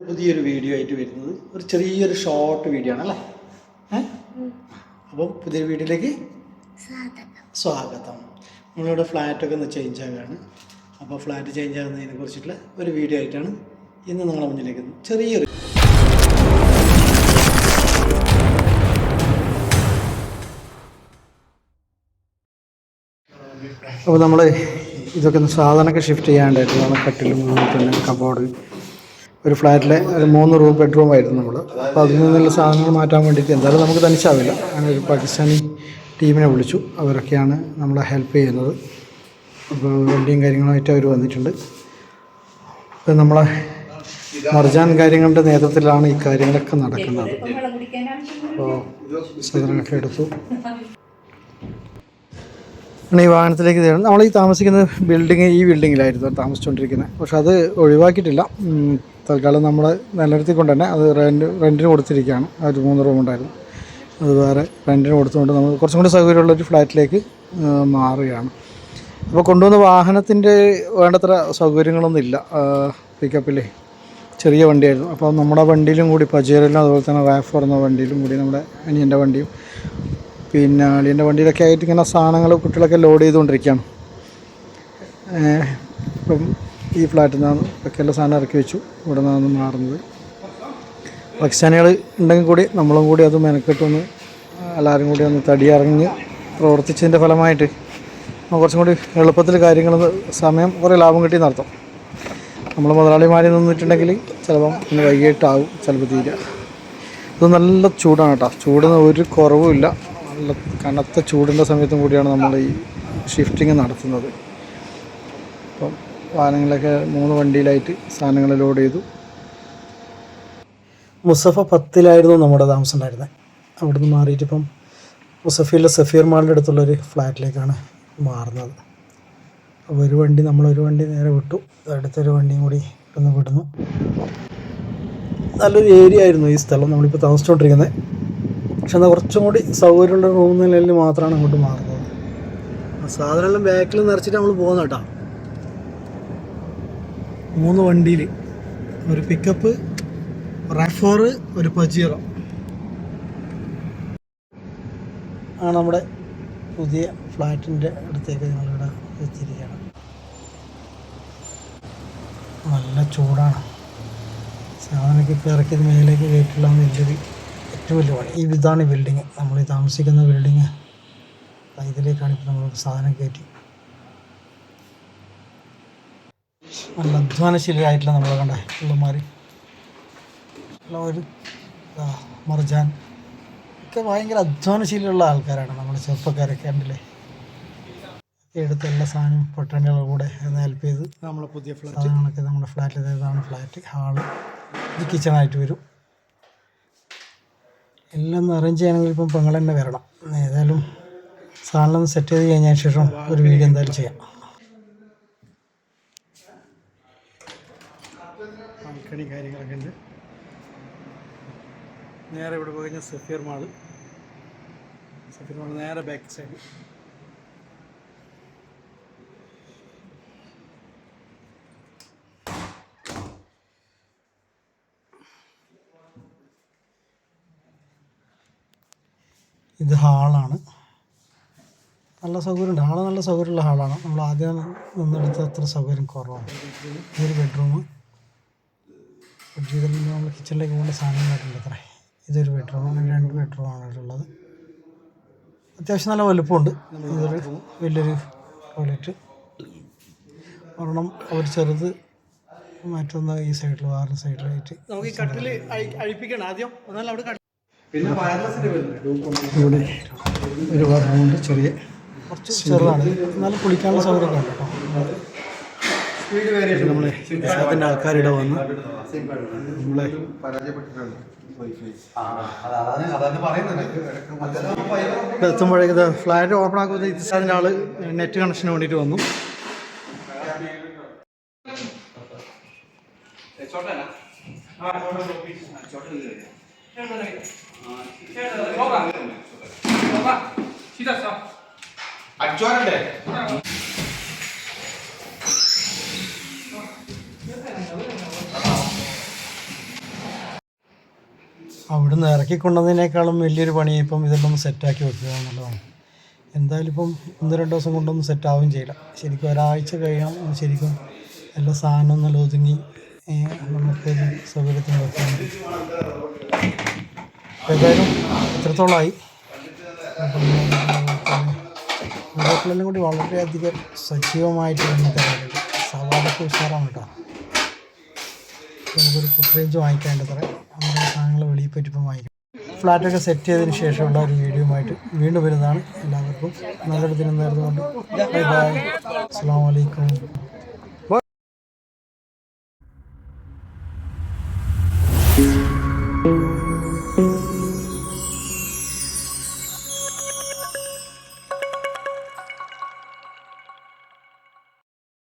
പുതിയൊരു വീഡിയോ ആയിട്ട് വരുന്നത്. ഒരു ചെറിയൊരു ഷോർട്ട് വീഡിയോ ആണ് അല്ലേ? ഏ? അപ്പം പുതിയൊരു വീഡിയോയിലേക്ക് സ്വാഗതം. നമ്മളിവിടെ ഫ്ലാറ്റൊക്കെ ഒന്ന് ചേഞ്ച് ആകുകയാണ് അപ്പോൾ ഫ്ലാറ്റ് ചേഞ്ച് ആകുന്നതിനെ കുറിച്ചിട്ടുള്ള ഒരു വീഡിയോ ആയിട്ടാണ് ഇന്ന് നിങ്ങളെ മുന്നിലേക്ക് ചെറിയൊരു അപ്പോൾ നമ്മൾ ഇതൊക്കെ ഒന്ന് സാധനമൊക്കെ ഷിഫ്റ്റ് ചെയ്യാണ്ടായിട്ട് നമ്മൾ കട്ടിലും പിന്നെ കബോർഡ് ഒരു ഫ്ലാറ്റിലെ ഒരു മൂന്ന് റൂം ബെഡ്റൂം ആയിരുന്നു നമ്മൾ അപ്പോൾ അതിൽ നിന്നുള്ള സാധനങ്ങൾ മാറ്റാൻ വേണ്ടിയിട്ട് എന്തായാലും നമുക്ക് തനിച്ചാവില്ല. അങ്ങനെ ഒരു പാകിസ്ഥാനി ടീമിനെ വിളിച്ചു. അവരൊക്കെയാണ് നമ്മളെ ഹെൽപ്പ് ചെയ്യുന്നത്. അപ്പോൾ വണ്ടിയും കാര്യങ്ങളുമായിട്ട് അവർ വന്നിട്ടുണ്ട്. അപ്പോൾ നമ്മളെ മർജാൻ കാര്യങ്ങളുടെ നേതൃത്വത്തിലാണ് ഈ കാര്യങ്ങളൊക്കെ നടക്കുന്നത്. അപ്പോൾ സാധനങ്ങളൊക്കെ എടുത്തു. ആണ് ഈ വാഹനത്തിലേക്ക് തരണം നമ്മൾ ഈ താമസിക്കുന്ന ബിൽഡിങ് ഈ ബിൽഡിങ്ങിലായിരുന്നു താമസിച്ചുകൊണ്ടിരിക്കുന്നത് പക്ഷെ അത് ഒഴിവാക്കിയിട്ടില്ല. തൽക്കാലം നമ്മൾ നിലനിർത്തിക്കൊണ്ട് കൊണ്ട് തന്നെ അത് റെന്റ് റെന്റിന് കൊടുത്തിരിക്കുകയാണ്. ആ ഒരു മൂന്ന് റൂം ഉണ്ടായിരുന്നു. അത് വേറെ റെന്റിന് കൊടുത്തുകൊണ്ട് നമ്മൾ കുറച്ചും കൂടി സൗകര്യമുള്ളൊരു ഫ്ലാറ്റിലേക്ക് മാറുകയാണ്. അപ്പോൾ കൊണ്ടുവന്ന വാഹനത്തിന്റെ വേണ്ടത്ര സൗകര്യങ്ങളൊന്നും ഇല്ല പിക്കപ്പിലേ ചെറിയ വണ്ടിയായിരുന്നു. അപ്പോൾ നമ്മുടെ വണ്ടിയിലും കൂടി പജേറിലും അതുപോലെ തന്നെ റാഫ് എന്ന വണ്ടിയിലും കൂടി നമ്മുടെ അനിയന്റെ വണ്ടിയും പിന്നെ അളിയന്റെ വണ്ടിയിലൊക്കെ ആയിട്ട് ഇങ്ങനെ സാധനങ്ങൾ കുട്ടികളൊക്കെ ലോഡ് ചെയ്തുകൊണ്ടിരിക്കുകയാണ്. ഇപ്പം ഈ ഫ്ലാറ്റിൽ നിന്നാണ് ഒക്കെ സാധനം ഇറക്കി വെച്ചു. ഇവിടെ നിന്നാണ് മാറുന്നത്. പാകിസ്ഥാനികൾ ഉണ്ടെങ്കിൽ കൂടി നമ്മളും കൂടി അത് മെനക്കെട്ടൊന്ന് എല്ലാവരും കൂടി ഒന്ന് തടിയിറങ്ങി പ്രവർത്തിച്ചതിന്റെ ഫലമായിട്ട് കുറച്ചും കൂടി എളുപ്പത്തിൽ കാര്യങ്ങൾ സമയം കുറേ ലാഭം കിട്ടി നടത്തും. നമ്മൾ മുതലാളിമാരിൽ നിന്നിട്ടുണ്ടെങ്കിൽ ചിലപ്പം ഇന്ന് വൈകിട്ടാവും ചിലപ്പോൾ തീരുക ഇത് നല്ല ചൂടാണ് കേട്ടോ. ചൂടിന് ഒരു കുറവുമില്ല നല്ല കനത്ത ചൂടിന്റെ സമയത്തും കൂടിയാണ് നമ്മൾ ഈ ഷിഫ്റ്റിങ് നടത്തുന്നത്. അപ്പം വാഹനങ്ങളൊക്കെ മൂന്ന് വണ്ടിയിലായിട്ട് സാധനങ്ങൾ ലോഡ് ചെയ്തു. മുസഫ പത്തിലായിരുന്നു നമ്മുടെ താമസം ഉണ്ടായിരുന്നത് അവിടുന്ന് മാറിയിട്ട് ഇപ്പം മുസഫയിലെ സഫീർ മാളിന്റെ അടുത്തുള്ളൊരു ഫ്ലാറ്റിലേക്കാണ് മാറുന്നത്. അപ്പോൾ ഒരു വണ്ടി നമ്മളൊരു വണ്ടി നേരെ വിട്ടു. അടുത്തൊരു വണ്ടിയും കൂടി ഒന്ന് വിടുന്നു. നല്ലൊരു ഏരിയ ആയിരുന്നു ഈ സ്ഥലം നമ്മളിപ്പോൾ താമസിച്ചുകൊണ്ടിരിക്കുന്നത്. പക്ഷെ എന്നാൽ കുറച്ചും കൂടി സൗകര്യമുള്ള റൂം നിലയിൽ മാത്രമാണ് അങ്ങോട്ട് മാറുന്നത്. സാധനമെല്ലാം ബാക്കിൽ നിറച്ചിട്ട് നമ്മൾ പോകുന്ന കേട്ടോ. മൂന്ന് വണ്ടിയിൽ ഒരു പിക്കപ്പ് റാഫോർ ഒരു പജീറോ ആണ് നമ്മുടെ പുതിയ ഫ്ലാറ്റിന്റെ അടുത്തേക്ക് ഞങ്ങളിവിടെ എത്തിയിരിക്കുകയാണ്. നല്ല ചൂടാണ്. സാധനമൊക്കെ ഇപ്പോൾ ഇറക്കിയത് മേലേക്ക് കയറ്റില്ല വലിയൊരു ഏറ്റവും വലിയ പണി. ഈ ഇതാണ് ബിൽഡിങ് നമ്മൾ താമസിക്കുന്ന ബിൽഡിങ് ഇതിലേക്കാണ് ഇപ്പോൾ നമ്മൾ സാധനം കയറ്റി. നല്ല അധ്വാനശീലരായിട്ടുള്ള നമ്മളെ കണ്ട പിള്ളമാർ ഒരു മർജാൻ. ഒക്കെ ഭയങ്കര അധ്വാനശീലമുള്ള ആൾക്കാരാണ് നമ്മുടെ ചെറുപ്പക്കാരൊക്കെ ഉണ്ടല്ലേ എടുത്ത എല്ലാ സാധനവും പൊട്ടണികളുടെ കൂടെ ഹെൽപ്പ് ചെയ്ത് നമ്മളെ പുതിയ സാധനങ്ങളൊക്കെ നമ്മുടെ ഫ്ലാറ്റിൽ ഇതാണ് ഫ്ലാറ്റ് ഹാൾ. ഇത് കിച്ചണായിട്ട് വരും. എല്ലാം ഒന്ന് അറേഞ്ച് ചെയ്യണമെങ്കിൽ ഇപ്പം പെങ്ങൾ തന്നെ വരണം. ഏതായാലും സാധനം ഒന്ന് സെറ്റ് ചെയ്ത് കഴിഞ്ഞതിന് ശേഷം ഒരു വീഡിയോ എന്തായാലും ചെയ്യാം. ബാൽക്കണി കാര്യങ്ങളൊക്കെ ഉണ്ട്. നേരെ ഇവിടെ പോയി കഴിഞ്ഞാൽ സഫീർ മാൾ സഫീർ മാൾ നേരെ ബാക്ക് സൈഡ് ഇത് ഹാളാണ്. നല്ല സൗകര്യമുണ്ട്. ഹാൾ നല്ല സൗകര്യമുള്ള ഹാളാണ്. നമ്മൾ ആദ്യം നിന്നെടുത്ത അത്ര സൗകര്യം കുറവാണ്. ഇതൊരു ബെഡ്റൂം ചെയ്തിട്ട് നമ്മൾ കിച്ചണിലേക്ക് പോകേണ്ട സാധനങ്ങളായിട്ടുണ്ട് അത്രേ. ഇതൊരു ബെഡ്റൂം അങ്ങനെ രണ്ട് ബെഡ്റൂമാണ് ഉള്ളത്. അത്യാവശ്യം നല്ല വലുപ്പമുണ്ട്. ഇതൊരു വലിയൊരു ടോയ്ലറ്റ് ഒരെണ്ണം അവർ ചെറുത് മറ്റൊന്ന് ഈ സൈഡിൽ വേറെ സൈഡിലായിട്ട് നമുക്ക് ഈ കട്ടിൽ അഴിപ്പിക്കണം ആദ്യം. എന്നാൽ അവിടെ ഇവിടെ ഒരു ബാത്റൂമുണ്ട് ചെറിയ കുറച്ച് ചെറുതാണ്. എന്നാലും കുളിക്കാനുള്ള സൗകര്യമൊക്കെ ഉണ്ട് കേട്ടോ. നമ്മളെ അതിന്റെ ആൾക്കാരിവിടെ വന്ന് നമ്മളെ എത്തുമ്പോഴേക്ക് ഫ്ലാറ്റ് ഓപ്പൺ ആക്കുമ്പോൾ ഇതിന്റെ ആൾ നെറ്റ് കണക്ഷന് വേണ്ടിയിട്ട് വന്നു അച്ചോരണ്ടേ അവിടുന്ന് ഇറക്കിക്കൊണ്ടതിനേക്കാളും വലിയൊരു പണി ഇപ്പം ഇതെല്ലാം സെറ്റാക്കി വെക്കുക എന്നുള്ളതാണ്. എന്തായാലും ഇപ്പം ഒന്ന് രണ്ട് ദിവസം കൊണ്ടൊന്നും സെറ്റാവുകയും ചെയ്യില്ല. ശരിക്കും ഒരാഴ്ച കഴിയണം ശരിക്കും എല്ലാ സാധനവും നല്ല ഒതുങ്ങി നമുക്ക് സൗകര്യത്തിന് വെക്കാൻ ഏതായാലും ഇത്രത്തോളമായി വീഡിയോക്കളെല്ലാം കൂടി വളരെയധികം സജീവമായിട്ട് തന്നെ തരാറുണ്ട് ഉഷാറാണ് കേട്ടോ. നമുക്കൊരു ഫുഡ് റേഞ്ച് വാങ്ങിക്കാണ്ടത്ര നമ്മുടെ സാധനങ്ങൾ വെളിയിൽ പറ്റിപ്പം വാങ്ങിക്കും. ഫ്ലാറ്റൊക്കെ സെറ്റ് ചെയ്തതിന് ശേഷമുള്ള ഒരു വീഡിയോമായിട്ട് വീണ്ടും വരുന്നതാണ്. എല്ലാവർക്കും നല്ലൊരു ദിനം നേർന്നുകൊണ്ട്. ബൈ ബൈ അസ്സാം വലൈക്കും